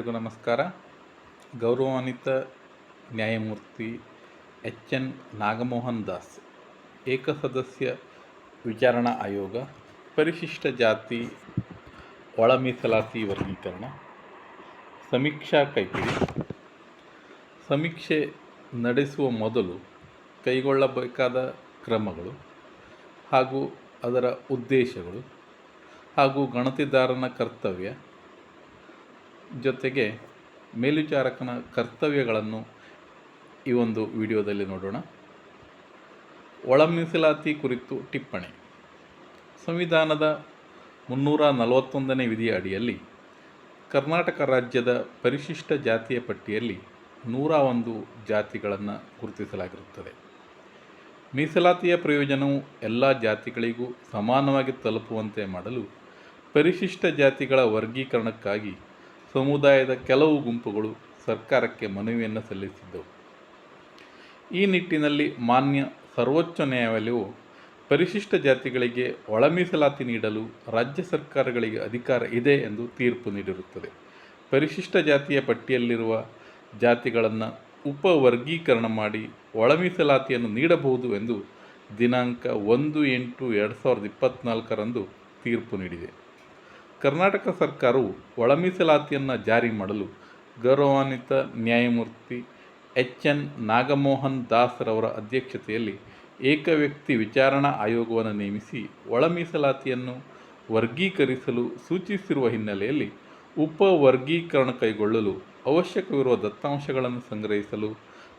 ಎಲ್ಲರಿಗೂ ನಮಸ್ಕಾರ. ಗೌರವಾನ್ವಿತ ನ್ಯಾಯಮೂರ್ತಿ ಎಚ್ ಎನ್ ನಾಗಮೋಹನ್ ದಾಸ್, ಏಕಸದಸ್ಯ ವಿಚಾರಣಾ ಆಯೋಗ, ಪರಿಶಿಷ್ಟ ಜಾತಿ, ಒಳ ಮೀಸಲಾತಿ ವರ್ಗೀಕರಣ, ಸಮೀಕ್ಷಾ ಕೈಪಿಡಿ. ಸಮೀಕ್ಷೆ ನಡೆಸುವ ಮೊದಲು ಕೈಗೊಳ್ಳಬೇಕಾದ ಕ್ರಮಗಳು ಹಾಗೂ ಅದರ ಉದ್ದೇಶಗಳು ಹಾಗೂ ಗಣತಿದಾರನ ಕರ್ತವ್ಯ ಜೊತೆಗೆ ಮೇಲ್ವಿಚಾರಕನ ಕರ್ತವ್ಯಗಳನ್ನು ಈ ಒಂದು ವಿಡಿಯೋದಲ್ಲಿ ನೋಡೋಣ. ಒಳ ಮೀಸಲಾತಿ ಕುರಿತು ಟಿಪ್ಪಣಿ. ಸಂವಿಧಾನದ ಮುನ್ನೂರ ನಲವತ್ತೊಂದನೇ ವಿಧಿಯ ಅಡಿಯಲ್ಲಿ ಕರ್ನಾಟಕ ರಾಜ್ಯದ ಪರಿಶಿಷ್ಟ ಜಾತಿಯ ಪಟ್ಟಿಯಲ್ಲಿ ನೂರ ಒಂದು ಜಾತಿಗಳನ್ನು ಗುರುತಿಸಲಾಗಿರುತ್ತದೆ. ಮೀಸಲಾತಿಯ ಪ್ರಯೋಜನವು ಎಲ್ಲ ಜಾತಿಗಳಿಗೂ ಸಮಾನವಾಗಿ ತಲುಪುವಂತೆ ಮಾಡಲು ಪರಿಶಿಷ್ಟ ಜಾತಿಗಳ ವರ್ಗೀಕರಣಕ್ಕಾಗಿ ಸಮುದಾಯದ ಕೆಲವು ಗುಂಪುಗಳು ಸರ್ಕಾರಕ್ಕೆ ಮನವಿಯನ್ನು ಸಲ್ಲಿಸಿದ್ದವು. ಈ ನಿಟ್ಟಿನಲ್ಲಿ ಮಾನ್ಯ ಸರ್ವೋಚ್ಚ ನ್ಯಾಯಾಲಯವು ಪರಿಶಿಷ್ಟ ಜಾತಿಗಳಿಗೆ ಒಳ ಮೀಸಲಾತಿ ನೀಡಲು ರಾಜ್ಯ ಸರ್ಕಾರಗಳಿಗೆ ಅಧಿಕಾರ ಇದೆ ಎಂದು ತೀರ್ಪು ನೀಡಿರುತ್ತದೆ. ಪರಿಶಿಷ್ಟ ಜಾತಿಯ ಪಟ್ಟಿಯಲ್ಲಿರುವ ಜಾತಿಗಳನ್ನು ಉಪವರ್ಗೀಕರಣ ಮಾಡಿ ಒಳ ಮೀಸಲಾತಿಯನ್ನು ನೀಡಬಹುದು ಎಂದು ದಿನಾಂಕ ಒಂದು ಎಂಟು ಎರಡು ಸಾವಿರದ ಇಪ್ಪತ್ತ್ನಾಲ್ಕರಂದು ತೀರ್ಪು ನೀಡಿದೆ. ಕರ್ನಾಟಕ ಸರ್ಕಾರವು ಒಳ ಮೀಸಲಾತಿಯನ್ನು ಜಾರಿ ಮಾಡಲು ಗೌರವಾನ್ವಿತ ನ್ಯಾಯಮೂರ್ತಿ ಎಚ್ ಎನ್ ನಾಗಮೋಹನ್ ದಾಸ್ರವರ ಅಧ್ಯಕ್ಷತೆಯಲ್ಲಿ ಏಕವ್ಯಕ್ತಿ ವಿಚಾರಣಾ ಆಯೋಗವನ್ನು ನೇಮಿಸಿ ಒಳ ಮೀಸಲಾತಿಯನ್ನು ವರ್ಗೀಕರಿಸಲು ಸೂಚಿಸಿರುವ ಹಿನ್ನೆಲೆಯಲ್ಲಿ ಉಪವರ್ಗೀಕರಣ ಕೈಗೊಳ್ಳಲು ಅವಶ್ಯಕವಿರುವ ದತ್ತಾಂಶಗಳನ್ನು ಸಂಗ್ರಹಿಸಲು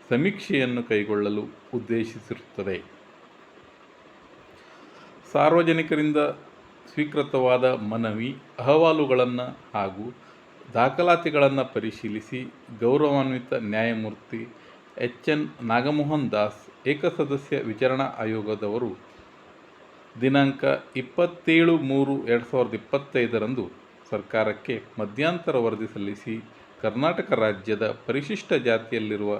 ಸಮೀಕ್ಷೆಯನ್ನು ಕೈಗೊಳ್ಳಲು ಉದ್ದೇಶಿಸಿರುತ್ತದೆ. ಸಾರ್ವಜನಿಕರಿಂದ ಸ್ವೀಕೃತವಾದ ಮನವಿ, ಅಹವಾಲುಗಳನ್ನು ಹಾಗೂ ದಾಖಲಾತಿಗಳನ್ನು ಪರಿಶೀಲಿಸಿ ಗೌರವಾನ್ವಿತ ನ್ಯಾಯಮೂರ್ತಿ ಎಚ್. ಎನ್. ನಾಗಮೋಹನ್ ದಾಸ್ ಏಕಸದಸ್ಯ ವಿಚಾರಣಾ ಆಯೋಗದವರು ದಿನಾಂಕ ಇಪ್ಪತ್ತೇಳು ಮೂರು ಎರಡು ಸಾವಿರದ ಇಪ್ಪತ್ತೈದರಂದು ಸರ್ಕಾರಕ್ಕೆ ಮಧ್ಯಂತರ ವರದಿ ಸಲ್ಲಿಸಿ ಕರ್ನಾಟಕ ರಾಜ್ಯದ ಪರಿಶಿಷ್ಟ ಜಾತಿಯಲ್ಲಿರುವ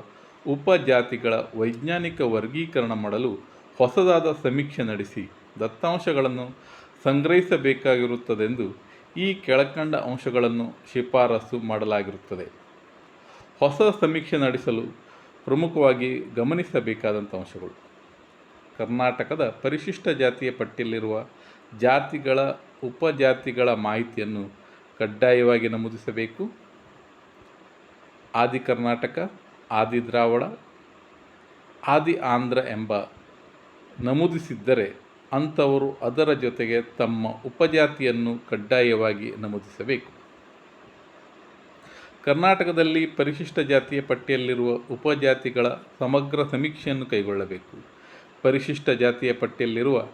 ಉಪಜಾತಿಗಳ ವೈಜ್ಞಾನಿಕ ವರ್ಗೀಕರಣ ಮಾಡಲು ಹೊಸದಾದ ಸಮೀಕ್ಷೆ ನಡೆಸಿ ದತ್ತಾಂಶಗಳನ್ನು ಸಂಗ್ರಹಿಸಬೇಕಾಗಿರುತ್ತದೆಂದು ಈ ಕೆಳಕಂಡ ಅಂಶಗಳನ್ನು ಶಿಫಾರಸು ಮಾಡಲಾಗಿರುತ್ತದೆ. ಹೊಸ ಸಮೀಕ್ಷೆ ನಡೆಸಲು ಪ್ರಮುಖವಾಗಿ ಗಮನಿಸಬೇಕಾದಂಥ ಅಂಶಗಳು. ಕರ್ನಾಟಕದ ಪರಿಶಿಷ್ಟ ಜಾತಿಯ ಪಟ್ಟಿಯಲ್ಲಿರುವ ಜಾತಿಗಳ, ಉಪಜಾತಿಗಳ ಮಾಹಿತಿಯನ್ನು ಕಡ್ಡಾಯವಾಗಿ ನಮೂದಿಸಬೇಕು. ಆದಿ ಕರ್ನಾಟಕ, ಆದಿ ದ್ರಾವಣ ಆದಿ ಆಂಧ್ರ ಎಂಬ ನಮೂದಿಸಿದ್ದರೆ ಅಂಥವರು ಅದರ ಜೊತೆಗೆ ತಮ್ಮ ಉಪಜಾತಿಯನ್ನು ಕಡ್ಡಾಯವಾಗಿ ನಮೂದಿಸಬೇಕು. ಕರ್ನಾಟಕದಲ್ಲಿ ಪರಿಶಿಷ್ಟ ಜಾತಿಯ ಪಟ್ಟಿಯಲ್ಲಿರುವ ಉಪಜಾತಿಗಳ ಸಮಗ್ರ ಸಮೀಕ್ಷೆಯನ್ನು ಕೈಗೊಳ್ಳಬೇಕು. ಪರಿಶಿಷ್ಟ ಜಾತಿಯ ಪಟ್ಟಿಯಲ್ಲಿರುವ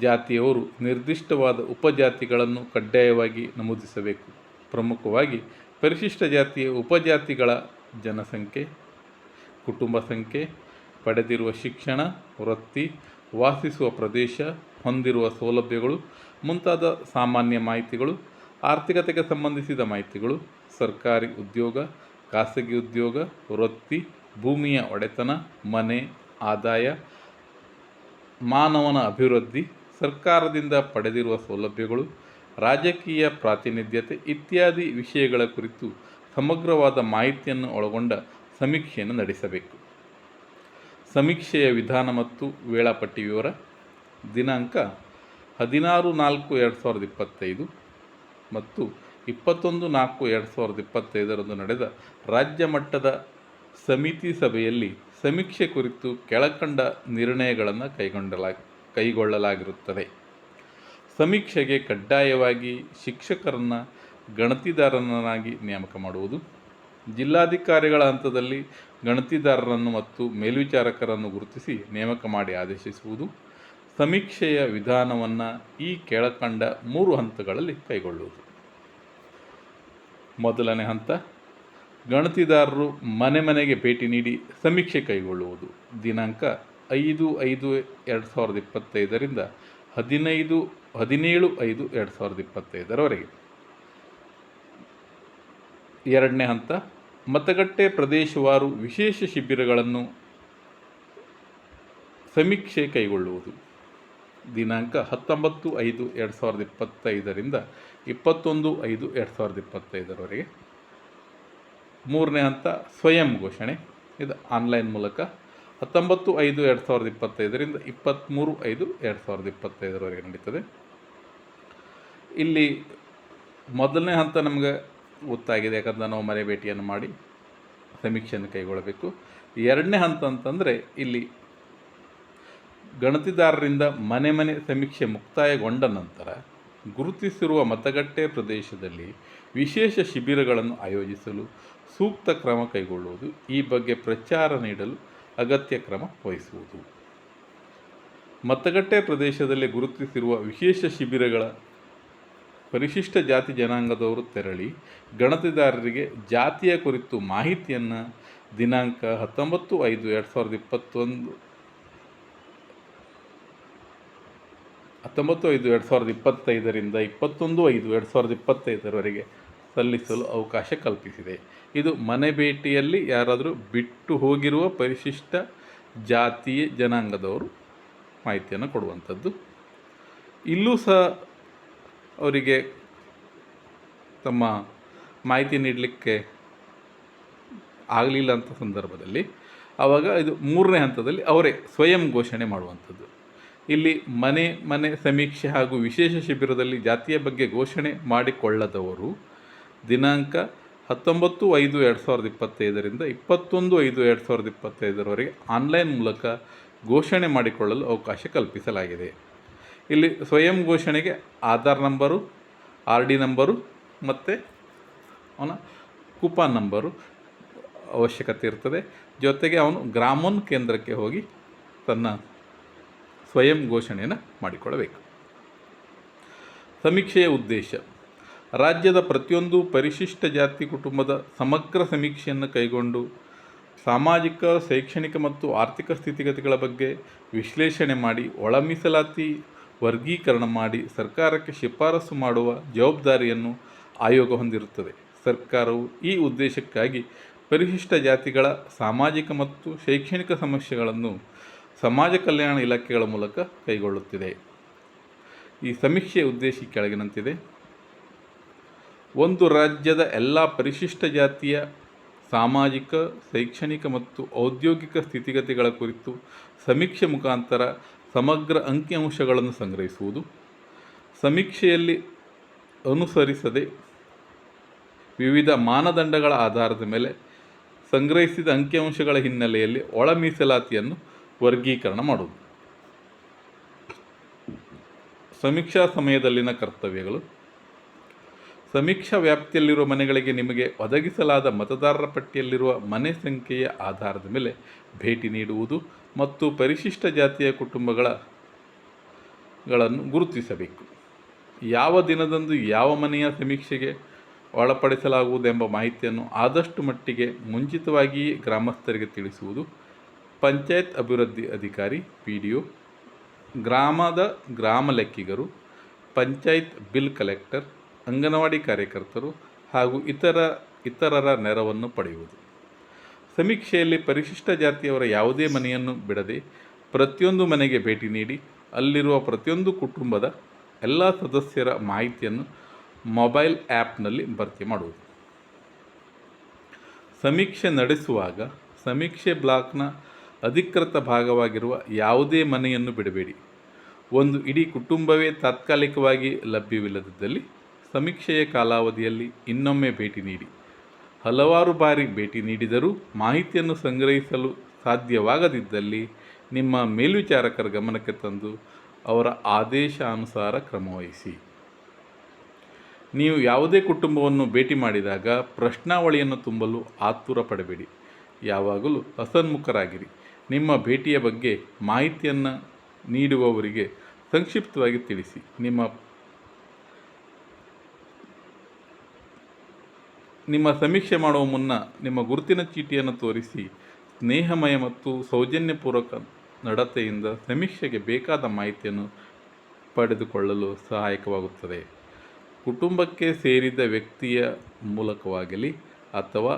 ಜಾತಿಯವರು ನಿರ್ದಿಷ್ಟವಾದ ಉಪಜಾತಿಗಳನ್ನು ಕಡ್ಡಾಯವಾಗಿ ನಮೂದಿಸಬೇಕು. ಪ್ರಮುಖವಾಗಿ ಪರಿಶಿಷ್ಟ ಜಾತಿಯ ಉಪಜಾತಿಗಳ ಜನಸಂಖ್ಯೆ, ಕುಟುಂಬ ಸಂಖ್ಯೆ, ಪಡೆದಿರುವ ಶಿಕ್ಷಣ, ವೃತ್ತಿ ವಾಸಿಸುವ ಪ್ರದೇಶ, ಹೊಂದಿರುವ ಸೌಲಭ್ಯಗಳು, ಮುಂತಾದ ಸಾಮಾನ್ಯ ಮಾಹಿತಿಗಳು, ಆರ್ಥಿಕತೆಗೆ ಸಂಬಂಧಿಸಿದ ಮಾಹಿತಿಗಳು, ಸರ್ಕಾರಿ ಉದ್ಯೋಗ, ಖಾಸಗಿ ಉದ್ಯೋಗ, ವೃತ್ತಿ, ಭೂಮಿಯ ಒಡೆತನ, ಮನೆ, ಆದಾಯ, ಮಾನವನ ಅಭಿವೃದ್ಧಿ, ಸರ್ಕಾರದಿಂದ ಪಡೆದಿರುವ ಸೌಲಭ್ಯಗಳು, ರಾಜಕೀಯ ಪ್ರಾತಿನಿಧ್ಯತೆ ಇತ್ಯಾದಿ ವಿಷಯಗಳ ಕುರಿತು ಸಮಗ್ರವಾದ ಮಾಹಿತಿಯನ್ನು ಒಳಗೊಂಡ ಸಮೀಕ್ಷೆಯನ್ನು ನಡೆಸಬೇಕು. ಸಮೀಕ್ಷೆಯ ವಿಧಾನ ಮತ್ತು ವೇಳಾಪಟ್ಟಿ ವಿವರ, ದಿನಾಂಕ ಹದಿನಾರು ನಾಲ್ಕು ಎರಡು ಸಾವಿರದ ಇಪ್ಪತ್ತೈದು ಮತ್ತು ಇಪ್ಪತ್ತೊಂದು ನಾಲ್ಕು ಎರಡು ಸಾವಿರದ ಇಪ್ಪತ್ತೈದರಂದು ನಡೆದ ರಾಜ್ಯ ಮಟ್ಟದ ಸಮಿತಿ ಸಭೆಯಲ್ಲಿ ಸಮೀಕ್ಷೆ ಕುರಿತು ಕೆಳಕಂಡ ನಿರ್ಣಯಗಳನ್ನು ಕೈಗೊಂಡಲಾ, ಕೈಗೊಳ್ಳಲಾಗಿರುತ್ತದೆ. ಸಮೀಕ್ಷೆಗೆ ಕಡ್ಡಾಯವಾಗಿ ಶಿಕ್ಷಕರನ್ನು ಗಣತಿದಾರರನ್ನಾಗಿ ನೇಮಕ ಮಾಡುವುದು, ಜಿಲ್ಲಾಧಿಕಾರಿಗಳ ಹಂತದಲ್ಲಿ ಗಣತಿದಾರರನ್ನು ಮತ್ತು ಮೇಲ್ವಿಚಾರಕರನ್ನು ಗುರುತಿಸಿ ನೇಮಕ ಮಾಡಿ ಆದೇಶಿಸುವುದು, ಸಮೀಕ್ಷೆಯ ವಿಧಾನವನ್ನು ಈ ಕೆಳಕಂಡ ಮೂರು ಹಂತಗಳಲ್ಲಿ ಕೈಗೊಳ್ಳುವುದು. ಮೊದಲನೇ ಹಂತ, ಗಣತಿದಾರರು ಮನೆ ಮನೆಗೆ ಭೇಟಿ ನೀಡಿ ಸಮೀಕ್ಷೆ ಕೈಗೊಳ್ಳುವುದು. ದಿನಾಂಕ ಐದು ಐದು ಎರಡು ಸಾವಿರದ ಇಪ್ಪತ್ತೈದರಿಂದ ಹದಿನೈದು, ಹದಿನೇಳು ಐದು ಎರಡು ಸಾವಿರದ ಇಪ್ಪತ್ತೈದರವರೆಗೆ. ಎರಡನೇ ಹಂತ ಮತಗಟ್ಟೆ ಪ್ರದೇಶವಾರು ವಿಶೇಷ ಶಿಬಿರಗಳನ್ನು ಸಮೀಕ್ಷೆ ಕೈಗೊಳ್ಳುವುದು. ದಿನಾಂಕ ಹತ್ತೊಂಬತ್ತು ಐದು ಎರಡು ಸಾವಿರದ ಇಪ್ಪತ್ತೈದರಿಂದ ಇಪ್ಪತ್ತೊಂದು ಐದು ಎರಡು ಸಾವಿರದ ಇಪ್ಪತ್ತೈದರವರೆಗೆ. ಮೂರನೇ ಹಂತ ಸ್ವಯಂ ಘೋಷಣೆ. ಇದು ಆನ್ಲೈನ್ ಮೂಲಕ ಹತ್ತೊಂಬತ್ತು ಐದು ಎರಡು ಸಾವಿರದ ಇಪ್ಪತ್ತೈದರಿಂದ ಇಪ್ಪತ್ತ್ಮೂರು ಐದು ಎರಡು ಸಾವಿರದ ಇಪ್ಪತ್ತೈದರವರೆಗೆ ನಡೀತದೆ. ಇಲ್ಲಿ ಮೊದಲನೇ ಹಂತ ನಮಗೆ ಗೊತ್ತಾಗಿದೆ, ಯಾಕಂದ್ರೆ ನಾವು ಮನೆ ಭೇಟಿಯನ್ನು ಮಾಡಿ ಸಮೀಕ್ಷೆಯನ್ನು ಕೈಗೊಳ್ಳಬೇಕು. ಎರಡನೇ ಹಂತ ಅಂತಂದರೆ ಇಲ್ಲಿ ಗಣತಿದಾರರಿಂದ ಮನೆ ಮನೆ ಸಮೀಕ್ಷೆ ಮುಕ್ತಾಯಗೊಂಡ ನಂತರ ಗುರುತಿಸಿರುವ ಮತಗಟ್ಟೆ ಪ್ರದೇಶದಲ್ಲಿ ವಿಶೇಷ ಶಿಬಿರಗಳನ್ನು ಆಯೋಜಿಸಲು ಸೂಕ್ತ ಕ್ರಮ ಕೈಗೊಳ್ಳುವುದು, ಈ ಬಗ್ಗೆ ಪ್ರಚಾರ ನೀಡಲು ಅಗತ್ಯ ಕ್ರಮ ವಹಿಸುವುದು. ಮತಗಟ್ಟೆ ಪ್ರದೇಶದಲ್ಲಿ ಗುರುತಿಸಿರುವ ವಿಶೇಷ ಶಿಬಿರಗಳ ಪರಿಶಿಷ್ಟ ಜಾತಿ ಜನಾಂಗದವರು ತೆರಳಿ ಗಣತಿದಾರರಿಗೆ ಜಾತಿಯ ಕುರಿತು ಮಾಹಿತಿಯನ್ನು ದಿನಾಂಕ ಹತ್ತೊಂಬತ್ತು ಐದು ಎರಡು ಸಾವಿರದ ಇಪ್ಪತ್ತೊಂದು ಹತ್ತೊಂಬತ್ತು ಐದು ಎರಡು ಸಾವಿರದ ಇಪ್ಪತ್ತೈದರಿಂದ ಇಪ್ಪತ್ತೊಂದು ಐದು ಎರಡು ಸಾವಿರದ ಇಪ್ಪತ್ತೈದರವರೆಗೆ ಸಲ್ಲಿಸಲು ಅವಕಾಶ ಕಲ್ಪಿಸಿದೆ. ಇದು ಮನೆ ಭೇಟಿಯಲ್ಲಿ ಯಾರಾದರೂ ಬಿಟ್ಟು ಹೋಗಿರುವ ಪರಿಶಿಷ್ಟ ಜಾತಿಯ ಜನಾಂಗದವರು ಮಾಹಿತಿಯನ್ನು ಕೊಡುವಂಥದ್ದು. ಇಲ್ಲೂ ಸಹ ಅವರಿಗೆ ತಮ್ಮ ಮಾಹಿತಿ ನೀಡಲಿಕ್ಕೆ ಆಗಲಿಲ್ಲ ಅಂತ ಸಂದರ್ಭದಲ್ಲಿ ಆವಾಗ ಇದು ಮೂರನೇ ಹಂತದಲ್ಲಿ ಅವರೇ ಸ್ವಯಂ ಘೋಷಣೆ ಮಾಡುವಂಥದ್ದು. ಇಲ್ಲಿ ಮನೆ ಮನೆ ಸಮೀಕ್ಷೆ ಹಾಗೂ ವಿಶೇಷ ಶಿಬಿರದಲ್ಲಿ ಜಾತಿಯ ಬಗ್ಗೆ ಘೋಷಣೆ ಮಾಡಿಕೊಳ್ಳದವರು ದಿನಾಂಕ ಹತ್ತೊಂಬತ್ತು ಐದು ಎರಡು ಸಾವಿರದ ಇಪ್ಪತ್ತೈದರಿಂದ ಇಪ್ಪತ್ತೊಂದು ಐದು ಎರಡು ಸಾವಿರದ ಇಪ್ಪತ್ತೈದರವರೆಗೆ ಆನ್ಲೈನ್ ಮೂಲಕ ಘೋಷಣೆ ಮಾಡಿಕೊಳ್ಳಲು ಅವಕಾಶ ಕಲ್ಪಿಸಲಾಗಿದೆ. ಇಲ್ಲಿ ಸ್ವಯಂ ಘೋಷಣೆಗೆ Aadhaar number, R D number ಮತ್ತು ಅವನ ಕೂಪಾನ್ ನಂಬರು ಅವಶ್ಯಕತೆ ಇರ್ತದೆ. ಜೊತೆಗೆ ಅವನು ಗ್ರಾಮೋನ್ ಕೇಂದ್ರಕ್ಕೆ ಹೋಗಿ ತನ್ನ ಸ್ವಯಂ ಘೋಷಣೆಯನ್ನು ಮಾಡಿಕೊಳ್ಳಬೇಕು. ಸಮೀಕ್ಷೆಯ ಉದ್ದೇಶ, ರಾಜ್ಯದ ಪ್ರತಿಯೊಂದು ಪರಿಶಿಷ್ಟ ಜಾತಿ ಕುಟುಂಬದ ಸಮಗ್ರ ಸಮೀಕ್ಷೆಯನ್ನು ಕೈಗೊಂಡು ಸಾಮಾಜಿಕ, ಶೈಕ್ಷಣಿಕ ಮತ್ತು ಆರ್ಥಿಕ ಸ್ಥಿತಿಗತಿಗಳ ಬಗ್ಗೆ ವಿಶ್ಲೇಷಣೆ ಮಾಡಿ ಒಳ ಮೀಸಲಾತಿ ವರ್ಗೀಕರಣ ಮಾಡಿ ಸರ್ಕಾರಕ್ಕೆ ಶಿಫಾರಸು ಮಾಡುವ ಜವಾಬ್ದಾರಿಯನ್ನು ಆಯೋಗ ಹೊಂದಿರುತ್ತದೆ. ಸರ್ಕಾರವು ಈ ಉದ್ದೇಶಕ್ಕಾಗಿ ಪರಿಶಿಷ್ಟ ಜಾತಿಗಳ ಸಾಮಾಜಿಕ ಮತ್ತು ಶೈಕ್ಷಣಿಕ ಸಮಸ್ಯೆಗಳನ್ನು ಸಮಾಜ ಕಲ್ಯಾಣ ಇಲಾಖೆಗಳ ಮೂಲಕ ಕೈಗೊಳ್ಳುತ್ತಿದೆ. ಈ ಸಮೀಕ್ಷೆಯ ಉದ್ದೇಶ ಕೆಳಗಿನಂತಿದೆ. ಒಂದು ರಾಜ್ಯದ ಎಲ್ಲ ಪರಿಶಿಷ್ಟ ಜಾತಿಯ ಸಾಮಾಜಿಕ, ಶೈಕ್ಷಣಿಕ ಮತ್ತು ಔದ್ಯೋಗಿಕ ಸ್ಥಿತಿಗತಿಗಳ ಕುರಿತು ಸಮೀಕ್ಷೆ ಮುಖಾಂತರ ಸಮಗ್ರ ಅಂಕಿಅಂಶಗಳನ್ನು ಸಂಗ್ರಹಿಸುವುದು, ಸಮೀಕ್ಷೆಯಲ್ಲಿ ಅನುಸರಿಸದೆ ವಿವಿಧ ಮಾನದಂಡಗಳ ಆಧಾರದ ಮೇಲೆ ಸಂಗ್ರಹಿಸಿದ ಅಂಕಿಅಂಶಗಳ ಹಿನ್ನೆಲೆಯಲ್ಲಿ ಒಳ ಮೀಸಲಾತಿಯನ್ನು ವರ್ಗೀಕರಣ ಮಾಡುವುದು. ಸಮೀಕ್ಷಾ ಸಮಯದಲ್ಲಿನ ಕರ್ತವ್ಯಗಳು. ಸಮೀಕ್ಷಾ ವ್ಯಾಪ್ತಿಯಲ್ಲಿರುವ ಮನೆಗಳಿಗೆ ನಿಮಗೆ ಒದಗಿಸಲಾದ ಮತದಾರರ ಪಟ್ಟಿಯಲ್ಲಿರುವ ಮನೆ ಸಂಖ್ಯೆಯ ಆಧಾರದ ಮೇಲೆ ಭೇಟಿ ನೀಡುವುದು ಮತ್ತು ಪರಿಶಿಷ್ಟ ಜಾತಿಯ ಕುಟುಂಬಗಳ ಗಳನ್ನು ಗುರುತಿಸಬೇಕು. ಯಾವ ದಿನದಂದು ಯಾವ ಮನೆಯ ಸಮೀಕ್ಷೆಗೆ ಒಳಪಡಿಸಲಾಗುವುದೆಂಬ ಮಾಹಿತಿಯನ್ನು ಆದಷ್ಟು ಮಟ್ಟಿಗೆ ಮುಂಚಿತವಾಗಿಯೇ ಗ್ರಾಮಸ್ಥರಿಗೆ ತಿಳಿಸುವುದು. ಪಂಚಾಯತ್ ಅಭಿವೃದ್ಧಿ ಅಧಿಕಾರಿ ಪಿ ಡಿ ಒ ಗ್ರಾಮದ ಗ್ರಾಮ ಲೆಕ್ಕಿಗರು, ಪಂಚಾಯತ್ ಬಿಲ್ ಕಲೆಕ್ಟರ್ ಅಂಗನವಾಡಿ ಕಾರ್ಯಕರ್ತರು ಹಾಗೂ ಇತರ ಇತರರ ನೆರವನ್ನು ಪಡೆಯುವುದು. ಸಮೀಕ್ಷೆಯಲ್ಲಿ ಪರಿಶಿಷ್ಟ ಜಾತಿಯವರ ಯಾವುದೇ ಮನೆಯನ್ನು ಬಿಡದೆ ಪ್ರತಿಯೊಂದು ಮನೆಗೆ ಭೇಟಿ ನೀಡಿ ಅಲ್ಲಿರುವ ಪ್ರತಿಯೊಂದು ಕುಟುಂಬದ ಎಲ್ಲ ಸದಸ್ಯರ ಮಾಹಿತಿಯನ್ನು ಮೊಬೈಲ್ ಆ್ಯಪ್ನಲ್ಲಿ ಭರ್ತಿ ಮಾಡುವುದು. ಸಮೀಕ್ಷೆ ನಡೆಸುವಾಗ ಸಮೀಕ್ಷೆ ಬ್ಲಾಕ್ನ ಅಧಿಕೃತ ಭಾಗವಾಗಿರುವ ಯಾವುದೇ ಮನೆಯನ್ನು ಬಿಡಬೇಡಿ. ಒಂದು ಇಡೀ ಕುಟುಂಬವೇ ತಾತ್ಕಾಲಿಕವಾಗಿ ಲಭ್ಯವಿಲ್ಲದಿದ್ದಲ್ಲಿ ಸಮೀಕ್ಷೆಯ ಕಾಲಾವಧಿಯಲ್ಲಿ ಇನ್ನೊಮ್ಮೆ ಭೇಟಿ ನೀಡಿ. ಹಲವಾರು ಬಾರಿ ಭೇಟಿ ನೀಡಿದರೂ ಮಾಹಿತಿಯನ್ನು ಸಂಗ್ರಹಿಸಲು ಸಾಧ್ಯವಾಗದಿದ್ದಲ್ಲಿ ನಿಮ್ಮ ಮೇಲ್ವಿಚಾರಕರ ಗಮನಕ್ಕೆ ತಂದು ಅವರ ಆದೇಶಾನುಸಾರ ಕ್ರಮವಹಿಸಿ. ನೀವು ಯಾವುದೇ ಕುಟುಂಬವನ್ನು ಭೇಟಿ ಮಾಡಿದಾಗ ಪ್ರಶ್ನಾವಳಿಯನ್ನು ತುಂಬಲು ಆತುರ ಪಡಬೇಡಿ. ಯಾವಾಗಲೂ ಅಸನ್ಮುಖರಾಗಿರಿ. ನಿಮ್ಮ ಭೇಟಿಯ ಬಗ್ಗೆ ಮಾಹಿತಿಯನ್ನು ನೀಡುವವರಿಗೆ ಸಂಕ್ಷಿಪ್ತವಾಗಿ ತಿಳಿಸಿ. ನಿಮ್ಮ ನಿಮ್ಮ ಸಮೀಕ್ಷೆ ಮಾಡುವ ಮುನ್ನ ನಿಮ್ಮ ಗುರುತಿನ ಚೀಟಿಯನ್ನು ತೋರಿಸಿ, ಸ್ನೇಹಮಯ ಮತ್ತು ಸೌಜನ್ಯಪೂರ್ವಕ ನಡತೆಯಿಂದ ಸಮೀಕ್ಷೆಗೆ ಬೇಕಾದ ಮಾಹಿತಿಯನ್ನು ಪಡೆದುಕೊಳ್ಳಲು ಸಹಾಯಕವಾಗುತ್ತದೆ. ಕುಟುಂಬಕ್ಕೆ ಸೇರಿದ ವ್ಯಕ್ತಿಯ ಮೂಲಕವಾಗಲಿ ಅಥವಾ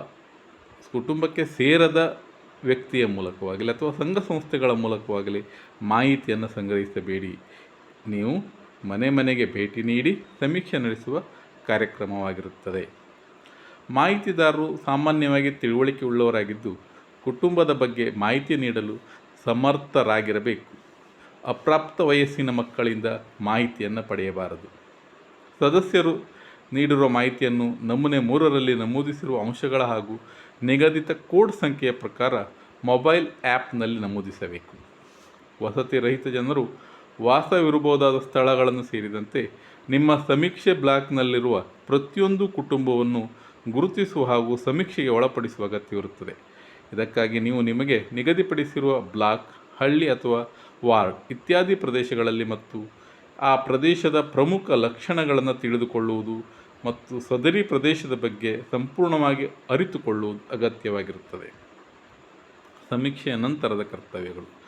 ಕುಟುಂಬಕ್ಕೆ ಸೇರದ ವ್ಯಕ್ತಿಯ ಮೂಲಕವಾಗಲಿ ಅಥವಾ ಸಂಘ ಸಂಸ್ಥೆಗಳ ಮೂಲಕವಾಗಲಿ ಮಾಹಿತಿಯನ್ನು ಸಂಗ್ರಹಿಸಬೇಡಿ. ನೀವು ಮನೆ ಮನೆಗೆ ಭೇಟಿ ನೀಡಿ ಸಮೀಕ್ಷೆ ನಡೆಸುವ ಕಾರ್ಯಕ್ರಮವಾಗಿರುತ್ತದೆ. ಮಾಹಿತಿದಾರರು ಸಾಮಾನ್ಯವಾಗಿ ತಿಳುವಳಿಕೆ ಉಳ್ಳವರಾಗಿದ್ದು ಕುಟುಂಬದ ಬಗ್ಗೆ ಮಾಹಿತಿ ನೀಡಲು ಸಮರ್ಥರಾಗಿರಬೇಕು. ಅಪ್ರಾಪ್ತ ವಯಸ್ಸಿನ ಮಕ್ಕಳಿಂದ ಮಾಹಿತಿಯನ್ನು ಪಡೆಯಬಾರದು. ಸದಸ್ಯರು ನೀಡಿರುವ ಮಾಹಿತಿಯನ್ನು ನಮೂನೆ ಮೂರರಲ್ಲಿ ನಮೂದಿಸಿರುವ ಅಂಶಗಳ ಹಾಗೂ ನಿಗದಿತ ಕೋಡ್ ಸಂಖ್ಯೆಯ ಪ್ರಕಾರ ಮೊಬೈಲ್ ಆ್ಯಪ್ನಲ್ಲಿ ನಮೂದಿಸಬೇಕು. ವಸತಿ ರಹಿತ ಜನರು ವಾಸವಿರಬಹುದಾದ ಸ್ಥಳಗಳನ್ನು ಸೇರಿದಂತೆ ನಿಮ್ಮ ಸಮೀಕ್ಷೆ ಬ್ಲಾಕ್ನಲ್ಲಿರುವ ಪ್ರತಿಯೊಂದು ಕುಟುಂಬವನ್ನು ಗುರುತಿಸುವ ಹಾಗೂ ಸಮೀಕ್ಷೆಗೆ ಒಳಪಡಿಸುವ ಅಗತ್ಯವಿರುತ್ತದೆ. ಇದಕ್ಕಾಗಿ ನೀವು ನಿಮಗೆ ನಿಗದಿಪಡಿಸಿರುವ ಬ್ಲಾಕ್, ಹಳ್ಳಿ ಅಥವಾ ವಾರ್ಡ್ ಇತ್ಯಾದಿ ಪ್ರದೇಶಗಳಲ್ಲಿ ಮತ್ತು ಆ ಪ್ರದೇಶದ ಪ್ರಮುಖ ಲಕ್ಷಣಗಳನ್ನು ತಿಳಿದುಕೊಳ್ಳುವುದು ಮತ್ತು ಸದರಿ ಪ್ರದೇಶದ ಬಗ್ಗೆ ಸಂಪೂರ್ಣವಾಗಿ ಅರಿತುಕೊಳ್ಳುವುದು ಅಗತ್ಯವಾಗಿರುತ್ತದೆ. ಸಮೀಕ್ಷೆಯ ನಂತರದ ಕರ್ತವ್ಯಗಳು.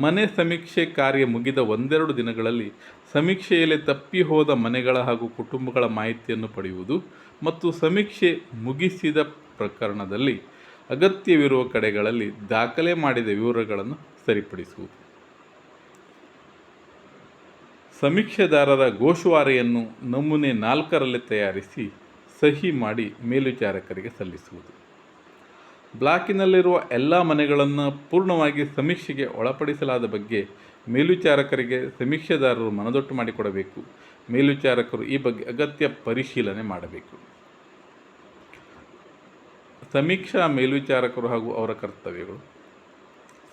ಮನೆ ಸಮೀಕ್ಷೆ ಕಾರ್ಯ ಮುಗಿದ ಒಂದೆರಡು ದಿನಗಳಲ್ಲಿ ಸಮೀಕ್ಷೆಯಲ್ಲಿ ತಪ್ಪಿ ಹೋದ ಮನೆಗಳ ಹಾಗೂ ಕುಟುಂಬಗಳ ಮಾಹಿತಿಯನ್ನು ಪಡೆಯುವುದು ಮತ್ತು ಸಮೀಕ್ಷೆ ಮುಗಿಸಿದ ಪ್ರಕರಣದಲ್ಲಿ ಅಗತ್ಯವಿರುವ ಕಡೆಗಳಲ್ಲಿ ದಾಖಲೆ ಮಾಡಿದ ವಿವರಗಳನ್ನು ಸರಿಪಡಿಸುವುದು. ಸಮೀಕ್ಷೆದಾರರ ಗೋಷುವಾರೆಯನ್ನು ನಮೂನೆ ನಾಲ್ಕರಲ್ಲಿ ತಯಾರಿಸಿ ಸಹಿ ಮಾಡಿ ಮೇಲ್ವಿಚಾರಕರಿಗೆ ಸಲ್ಲಿಸುವುದು. ಬ್ಲಾಕಿನಲ್ಲಿರುವ ಎಲ್ಲ ಮನೆಗಳನ್ನು ಪೂರ್ಣವಾಗಿ ಸಮೀಕ್ಷೆಗೆ ಒಳಪಡಿಸಲಾದ ಬಗ್ಗೆ ಮೇಲ್ವಿಚಾರಕರಿಗೆ ಸಮೀಕ್ಷೆದಾರರು ಮನದೊಟ್ಟು ಮಾಡಿಕೊಡಬೇಕು. ಮೇಲ್ವಿಚಾರಕರು ಈ ಬಗ್ಗೆ ಅಗತ್ಯ ಪರಿಶೀಲನೆ ಮಾಡಬೇಕು. ಸಮೀಕ್ಷಾ ಮೇಲ್ವಿಚಾರಕರು ಹಾಗೂ ಅವರ ಕರ್ತವ್ಯಗಳು.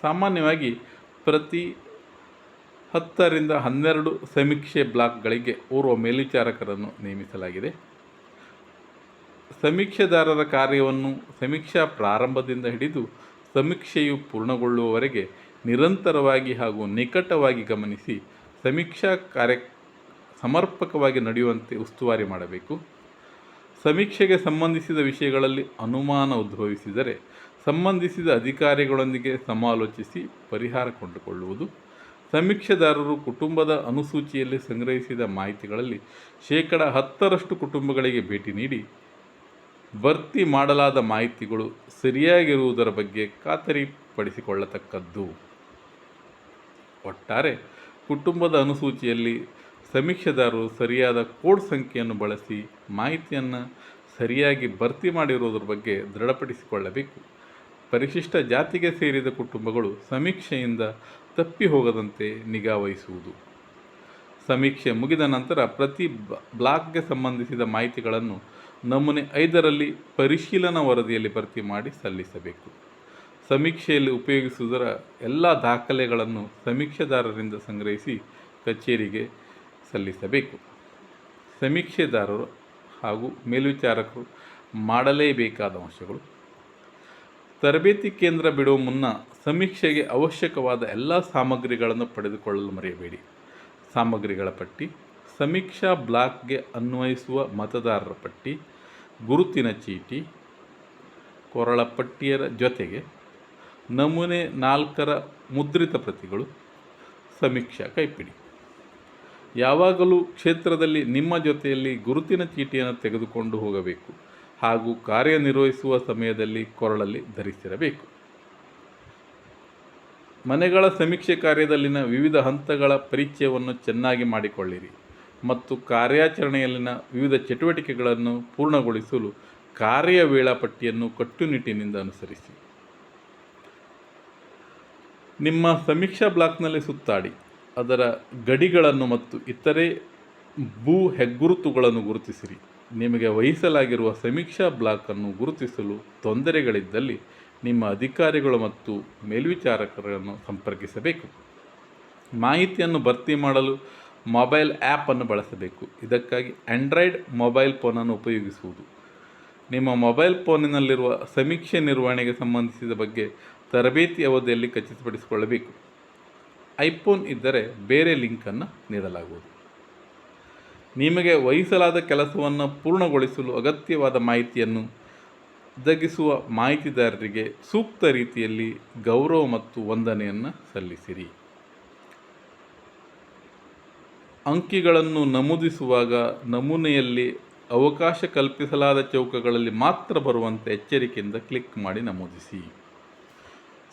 ಸಾಮಾನ್ಯವಾಗಿ ಪ್ರತಿ ಹತ್ತರಿಂದ ಹನ್ನೆರಡು ಸಮೀಕ್ಷೆ ಬ್ಲಾಕ್ಗಳಿಗೆ ಓರ್ವ ಮೇಲ್ವಿಚಾರಕರನ್ನು ನೇಮಿಸಲಾಗಿದೆ. ಸಮೀಕ್ಷೆದಾರರ ಕಾರ್ಯವನ್ನು ಸಮೀಕ್ಷಾ ಪ್ರಾರಂಭದಿಂದ ಹಿಡಿದು ಸಮೀಕ್ಷೆಯು ಪೂರ್ಣಗೊಳ್ಳುವವರೆಗೆ ನಿರಂತರವಾಗಿ ಹಾಗೂ ನಿಕಟವಾಗಿ ಗಮನಿಸಿ ಸಮೀಕ್ಷಾ ಕಾರ್ಯ ಸಮರ್ಪಕವಾಗಿ ನಡೆಯುವಂತೆ ಉಸ್ತುವಾರಿ ಮಾಡಬೇಕು. ಸಮೀಕ್ಷೆಗೆ ಸಂಬಂಧಿಸಿದ ವಿಷಯಗಳಲ್ಲಿ ಅನುಮಾನ ಉದ್ಭವಿಸಿದರೆ ಸಂಬಂಧಿಸಿದ ಅಧಿಕಾರಿಗಳೊಂದಿಗೆ ಸಮಾಲೋಚಿಸಿ ಪರಿಹಾರ ಕೊಂಡುಕೊಳ್ಳುವುದು. ಸಮೀಕ್ಷೆದಾರರು ಕುಟುಂಬದ ಅನುಸೂಚಿಯಲ್ಲಿ ಸಂಗ್ರಹಿಸಿದ ಮಾಹಿತಿಗಳಲ್ಲಿ ಶೇಕಡ ಹತ್ತರಷ್ಟು ಕುಟುಂಬಗಳಿಗೆ ಭೇಟಿ ನೀಡಿ ಭರ್ತಿ ಮಾಡಲಾದ ಮಾಹಿತಿಗಳು ಸರಿಯಾಗಿರುವುದರ ಬಗ್ಗೆ ಖಾತರಿಪಡಿಸಿಕೊಳ್ಳತಕ್ಕದ್ದು. ಒಟ್ಟಾರೆ ಕುಟುಂಬದ ಅನುಸೂಚಿಯಲ್ಲಿ ಸಮೀಕ್ಷೆದಾರರು ಸರಿಯಾದ ಕೋಡ್ ಸಂಖ್ಯೆಯನ್ನು ಬಳಸಿ ಮಾಹಿತಿಯನ್ನು ಸರಿಯಾಗಿ ಭರ್ತಿ ಮಾಡಿರುವುದರ ಬಗ್ಗೆ ದೃಢಪಡಿಸಿಕೊಳ್ಳಬೇಕು. ಪರಿಶಿಷ್ಟ ಜಾತಿಗೆ ಸೇರಿದ ಕುಟುಂಬಗಳು ಸಮೀಕ್ಷೆಯಿಂದ ತಪ್ಪಿ ಹೋಗದಂತೆ ನಿಗಾ ವಹಿಸುವುದು. ಸಮೀಕ್ಷೆ ಮುಗಿದ ನಂತರ ಪ್ರತಿ ಬ್ಲಾಕ್ಗೆ ಸಂಬಂಧಿಸಿದ ಮಾಹಿತಿಗಳನ್ನು ನಮೂನೆ ಐದರಲ್ಲಿ ಪರಿಶೀಲನಾ ವರದಿಯಲ್ಲಿ ಭರ್ತಿ ಮಾಡಿ ಸಲ್ಲಿಸಬೇಕು. ಸಮೀಕ್ಷೆಯಲ್ಲಿ ಉಪಯೋಗಿಸುವುದರ ಎಲ್ಲ ದಾಖಲೆಗಳನ್ನು ಸಮೀಕ್ಷೆದಾರರಿಂದ ಸಂಗ್ರಹಿಸಿ ಕಚೇರಿಗೆ ಸಲ್ಲಿಸಬೇಕು. ಸಮೀಕ್ಷೆದಾರರು ಹಾಗೂ ಮೇಲ್ವಿಚಾರಕರು ಮಾಡಲೇಬೇಕಾದ ಅಂಶಗಳು. ತರಬೇತಿ ಕೇಂದ್ರ ಬಿಡುವ ಮುನ್ನ ಸಮೀಕ್ಷೆಗೆ ಅವಶ್ಯಕವಾದ ಎಲ್ಲ ಸಾಮಗ್ರಿಗಳನ್ನು ಪಡೆದುಕೊಳ್ಳಲು ಮರೆಯಬೇಡಿ. ಸಾಮಗ್ರಿಗಳ ಪಟ್ಟಿ, ಸಮೀಕ್ಷಾ ಬ್ಲಾಕ್ಗೆ ಅನ್ವಯಿಸುವ ಮತದಾರರ ಪಟ್ಟಿ, ಗುರುತಿನ ಚೀಟಿ ಕೊರಳ ಪಟ್ಟಿಯರ ಜೊತೆಗೆ ನಮೂನೆ ನಾಲ್ಕರ ಮುದ್ರಿತ ಪ್ರತಿಗಳು, ಸಮೀಕ್ಷಾ ಕೈಪಿಡಿ. ಯಾವಾಗಲೂ ಕ್ಷೇತ್ರದಲ್ಲಿ ನಿಮ್ಮ ಜೊತೆಯಲ್ಲಿ ಗುರುತಿನ ಚೀಟಿಯನ್ನು ತೆಗೆದುಕೊಂಡು ಹೋಗಬೇಕು ಹಾಗೂ ಕಾರ್ಯನಿರ್ವಹಿಸುವ ಸಮಯದಲ್ಲಿ ಕೊರಳಲ್ಲಿ ಧರಿಸಿರಬೇಕು. ಮನೆಗಳ ಸಮೀಕ್ಷೆ ಕಾರ್ಯದಲ್ಲಿನ ವಿವಿಧ ಹಂತಗಳ ಪರಿಚಯವನ್ನು ಚೆನ್ನಾಗಿ ಮಾಡಿಕೊಳ್ಳಿರಿ ಮತ್ತು ಕಾರ್ಯಾಚರಣೆಯಲ್ಲಿನ ವಿವಿಧ ಚಟುವಟಿಕೆಗಳನ್ನು ಪೂರ್ಣಗೊಳಿಸಲು ಕಾರ್ಯ ವೇಳಾಪಟ್ಟಿಯನ್ನು ಕಟ್ಟುನಿಟ್ಟಿನಿಂದ ಅನುಸರಿಸಿ. ನಿಮ್ಮ ಸಮೀಕ್ಷಾ ಬ್ಲಾಕ್ನಲ್ಲಿ ಸುತ್ತಾಡಿ. ಅದರ ಗಡಿಗಳನ್ನು ಮತ್ತು ಇತರೆ ಭೂ ಹೆಗ್ಗುರುತುಗಳನ್ನು ಗುರುತಿಸಿರಿ. ನಿಮಗೆ ವಹಿಸಲಾಗಿರುವ ಸಮೀಕ್ಷಾ ಬ್ಲಾಕನ್ನು ಗುರುತಿಸಲು ತೊಂದರೆಗಳಿದ್ದಲ್ಲಿ ನಿಮ್ಮ ಅಧಿಕಾರಿಗಳು ಮತ್ತು ಮೇಲ್ವಿಚಾರಕರನ್ನು ಸಂಪರ್ಕಿಸಬೇಕು. ಮಾಹಿತಿಯನ್ನು ಭರ್ತಿ ಮಾಡಲು ಮೊಬೈಲ್ ಆ್ಯಪನ್ನು ಬಳಸಬೇಕು. ಇದಕ್ಕಾಗಿ ಆಂಡ್ರಾಯ್ಡ್ ಮೊಬೈಲ್ ಫೋನನ್ನು ಉಪಯೋಗಿಸುವುದು. ನಿಮ್ಮ ಮೊಬೈಲ್ ಫೋನಿನಲ್ಲಿರುವ ಸಮೀಕ್ಷೆ ನಿರ್ವಹಣೆಗೆ ಸಂಬಂಧಿಸಿದ ಬಗ್ಗೆ ತರಬೇತಿ ಅವಧಿಯಲ್ಲಿ ಖಚಿತಪಡಿಸಿಕೊಳ್ಳಬೇಕು. ಐಫೋನ್ ಇದ್ದರೆ ಬೇರೆ ಲಿಂಕನ್ನು ನೀಡಲಾಗುವುದು. ನಿಮಗೆ ವಹಿಸಲಾದ ಕೆಲಸವನ್ನು ಪೂರ್ಣಗೊಳಿಸಲು ಅಗತ್ಯವಾದ ಮಾಹಿತಿಯನ್ನು ಒದಗಿಸುವ ಮಾಹಿತಿದಾರರಿಗೆ ಸೂಕ್ತ ರೀತಿಯಲ್ಲಿ ಗೌರವ ಮತ್ತು ವಂದನೆಯನ್ನು ಸಲ್ಲಿಸಿರಿ. ಅಂಕಿಗಳನ್ನು ನಮೂದಿಸುವಾಗ ನಮೂನೆಯಲ್ಲಿ ಅವಕಾಶ ಕಲ್ಪಿಸಲಾದ ಚೌಕಗಳಲ್ಲಿ ಮಾತ್ರ ಬರುವಂತೆ ಎಚ್ಚರಿಕೆಯಿಂದ ಕ್ಲಿಕ್ ಮಾಡಿ ನಮೂದಿಸಿ.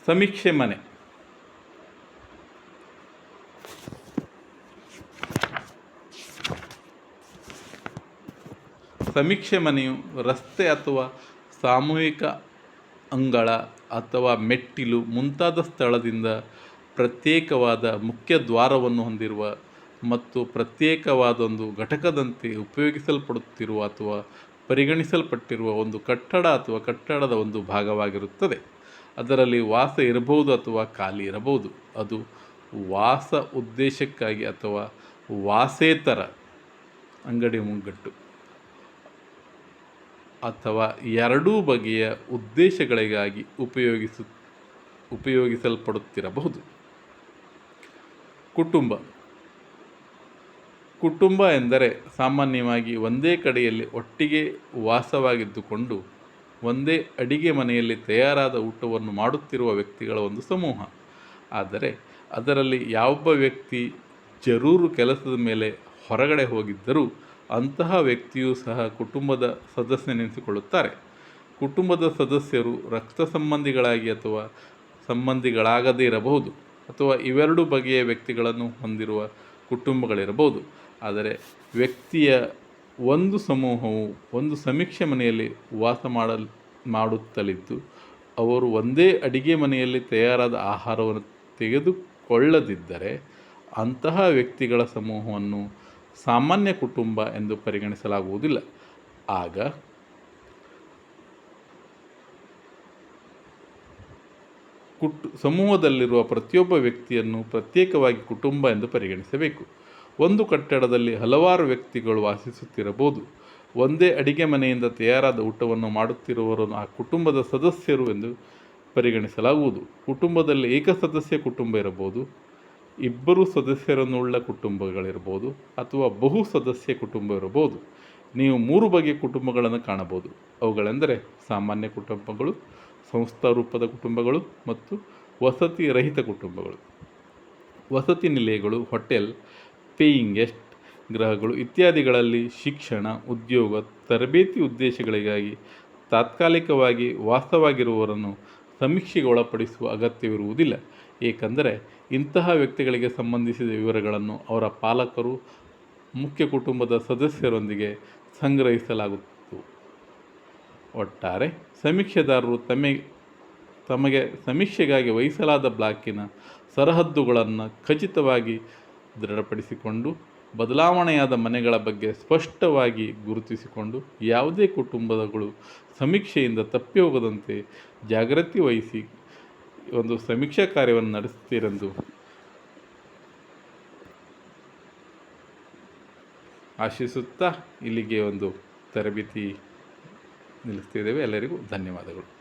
ಸಮೀಕ್ಷೆ ಮನೆ. ಸಮೀಕ್ಷೆ ಮನೆಯು ರಸ್ತೆ ಅಥವಾ ಸಾಮೂಹಿಕ ಅಂಗಳ ಅಥವಾ ಮೆಟ್ಟಿಲು ಮುಂತಾದ ಸ್ಥಳದಿಂದ ಪ್ರತ್ಯೇಕವಾದ ಮುಖ್ಯ ದ್ವಾರವನ್ನು ಹೊಂದಿರುವ ಮತ್ತು ಪ್ರತ್ಯೇಕವಾದೊಂದು ಘಟಕದಂತೆ ಉಪಯೋಗಿಸಲ್ಪಡುತ್ತಿರುವ ಅಥವಾ ಪರಿಗಣಿಸಲ್ಪಟ್ಟಿರುವ ಒಂದು ಕಟ್ಟಡ ಅಥವಾ ಕಟ್ಟಡದ ಒಂದು ಭಾಗವಾಗಿರುತ್ತದೆ. ಅದರಲ್ಲಿ ವಾಸ ಇರಬಹುದು ಅಥವಾ ಖಾಲಿ ಇರಬಹುದು. ಅದು ವಾಸ ಉದ್ದೇಶಕ್ಕಾಗಿ ಅಥವಾ ವಾಸೇತರ ಅಂಗಡಿ ಮುಂಗಟ್ಟು. ಅಥವಾ ಎರಡೂ ಬಗೆಯ ಉದ್ದೇಶಗಳಿಗಾಗಿ ಉಪಯೋಗಿಸು, ಉಪಯೋಗಿಸಲ್ಪಡುತ್ತಿರಬಹುದು. ಕುಟುಂಬ. ಕುಟುಂಬ ಎಂದರೆ ಸಾಮಾನ್ಯವಾಗಿ ಒಂದೇ ಕಡೆಯಲ್ಲಿ ಒಟ್ಟಿಗೆ ವಾಸವಾಗಿದ್ದುಕೊಂಡು ಒಂದೇ ಅಡಿಗೆ ಮನೆಯಲ್ಲಿ ತಯಾರಾದ ಊಟವನ್ನು ಮಾಡುತ್ತಿರುವ ವ್ಯಕ್ತಿಗಳ ಒಂದು ಸಮೂಹ. ಆದರೆ ಅದರಲ್ಲಿ ಯಾವೊಬ್ಬ ವ್ಯಕ್ತಿ ಜರೂರು ಕೆಲಸದ ಮೇಲೆ ಹೊರಗಡೆ ಹೋಗಿದ್ದರೂ ಅಂತಹ ವ್ಯಕ್ತಿಯೂ ಸಹ ಕುಟುಂಬದ ಸದಸ್ಯನೆನಿಸಿಕೊಳ್ಳುತ್ತಾರೆ ಕುಟುಂಬದ ಸದಸ್ಯರು ರಕ್ತ ಸಂಬಂಧಿಗಳಾಗಿ ಅಥವಾ ಸಂಬಂಧಿಗಳಾಗದೇ ಇರಬಹುದು ಅಥವಾ ಇವೆರಡು ಬಗೆಯ ವ್ಯಕ್ತಿಗಳನ್ನು ಹೊಂದಿರುವ ಕುಟುಂಬಗಳಿರಬಹುದು. ಆದರೆ ವ್ಯಕ್ತಿಯ ಒಂದು ಸಮೂಹವು ಒಂದು ಸಮೀಕ್ಷೆ ಮನೆಯಲ್ಲಿ ವಾಸ ಮಾಡಲ್, ಮಾಡುತ್ತಲಿದ್ದು, ಅವರು ಒಂದೇ ಅಡಿಗೆ ಮನೆಯಲ್ಲಿ ತಯಾರಾದ ಆಹಾರವನ್ನು ತೆಗೆದುಕೊಳ್ಳದಿದ್ದರೆ ಅಂತಹ ವ್ಯಕ್ತಿಗಳ ಸಮೂಹವನ್ನು ಸಾಮಾನ್ಯ ಕುಟುಂಬ ಎಂದು ಪರಿಗಣಿಸಲಾಗುವುದಿಲ್ಲ. ಆಗ ಕುಟ್, ಸಮೂಹದಲ್ಲಿರುವ ಪ್ರತಿಯೊಬ್ಬ ವ್ಯಕ್ತಿಯನ್ನು ಪ್ರತ್ಯೇಕವಾಗಿ ಕುಟುಂಬ ಎಂದು ಪರಿಗಣಿಸಬೇಕು. ಒಂದು ಕಟ್ಟಡದಲ್ಲಿ ಹಲವಾರು ವ್ಯಕ್ತಿಗಳು ವಾಸಿಸುತ್ತಿರಬಹುದು. ಒಂದೇ ಅಡಿಗೆ ಮನೆಯಿಂದ ತಯಾರಾದ ಊಟವನ್ನು ಮಾಡುತ್ತಿರುವವರನ್ನು ಆ ಕುಟುಂಬದ ಸದಸ್ಯರು ಎಂದು ಪರಿಗಣಿಸಲಾಗುವುದು. ಕುಟುಂಬದಲ್ಲಿ ಏಕಸದಸ್ಯ ಕುಟುಂಬ ಇರಬಹುದು. ಇಬ್ಬರು ಸದಸ್ಯರನ್ನುಳ್ಳ ಕುಟುಂಬಗಳಿರ್ಬೋದು ಅಥವಾ ಬಹು ಸದಸ್ಯ ಕುಟುಂಬ ಇರಬಹುದು ನೀವು ಮೂರು ಬಗೆಯ ಕುಟುಂಬಗಳನ್ನು ಕಾಣಬಹುದು. ಅವುಗಳೆಂದರೆ ಸಾಮಾನ್ಯ ಕುಟುಂಬಗಳು, ಸಂಸ್ಥಾ ರೂಪದ ಕುಟುಂಬಗಳು ಮತ್ತು ವಸತಿ ರಹಿತ ಕುಟುಂಬಗಳು. ವಸತಿ ನಿಲಯಗಳು, ಹೋಟೆಲ್, ಪೇಯಿಂಗ್ ಗೆಸ್ಟ್ ಗೃಹಗಳು ಇತ್ಯಾದಿಗಳಲ್ಲಿ ಶಿಕ್ಷಣ, ಉದ್ಯೋಗ, ತರಬೇತಿ ಉದ್ದೇಶಗಳಿಗಾಗಿ ತಾತ್ಕಾಲಿಕವಾಗಿ ವಾಸವಾಗಿರುವವರನ್ನು ಸಮೀಕ್ಷೆಗೆ ಒಳಪಡಿಸುವ ಅಗತ್ಯವಿರುವುದಿಲ್ಲ. ಏಕೆಂದರೆ ಇಂತಹ ವ್ಯಕ್ತಿಗಳಿಗೆ ಸಂಬಂಧಿಸಿದ ವಿವರಗಳನ್ನು ಅವರ ಪಾಲಕರು, ಮುಖ್ಯ ಕುಟುಂಬದ ಸದಸ್ಯರೊಂದಿಗೆ ಸಂಗ್ರಹಿಸಲಾಗುತ್ತಿತ್ತು. ಒಟ್ಟಾರೆ ಸಮೀಕ್ಷೆದಾರರು ತಮಗೆ ತಮಗೆ ಸಮೀಕ್ಷೆಗಾಗಿ ವಹಿಸಲಾದ ಬ್ಲಾಕಿನ ಸರಹದ್ದುಗಳನ್ನು ಖಚಿತವಾಗಿ ದೃಢಪಡಿಸಿಕೊಂಡು, ಬದಲಾವಣೆಯಾದ ಮನೆಗಳ ಬಗ್ಗೆ ಸ್ಪಷ್ಟವಾಗಿ ಗುರುತಿಸಿಕೊಂಡು, ಯಾವುದೇ ಕುಟುಂಬಗಳು ಸಮೀಕ್ಷೆಯಿಂದ ತಪ್ಪಿ ಹೋಗದಂತೆ ಜಾಗೃತಿ ವಹಿಸಿ ಒಂದು ಸಮೀಕ್ಷಾ ಕಾರ್ಯವನ್ನು ನಡೆಸ್ತೀರೆಂದು ಆಶಿಸುತ್ತಾ ಇಲ್ಲಿಗೆ ಒಂದು ತರಬೇತಿ ನಿಲ್ಲಿಸ್ತಿದ್ದೇವೆ. ಎಲ್ಲರಿಗೂ ಧನ್ಯವಾದಗಳು.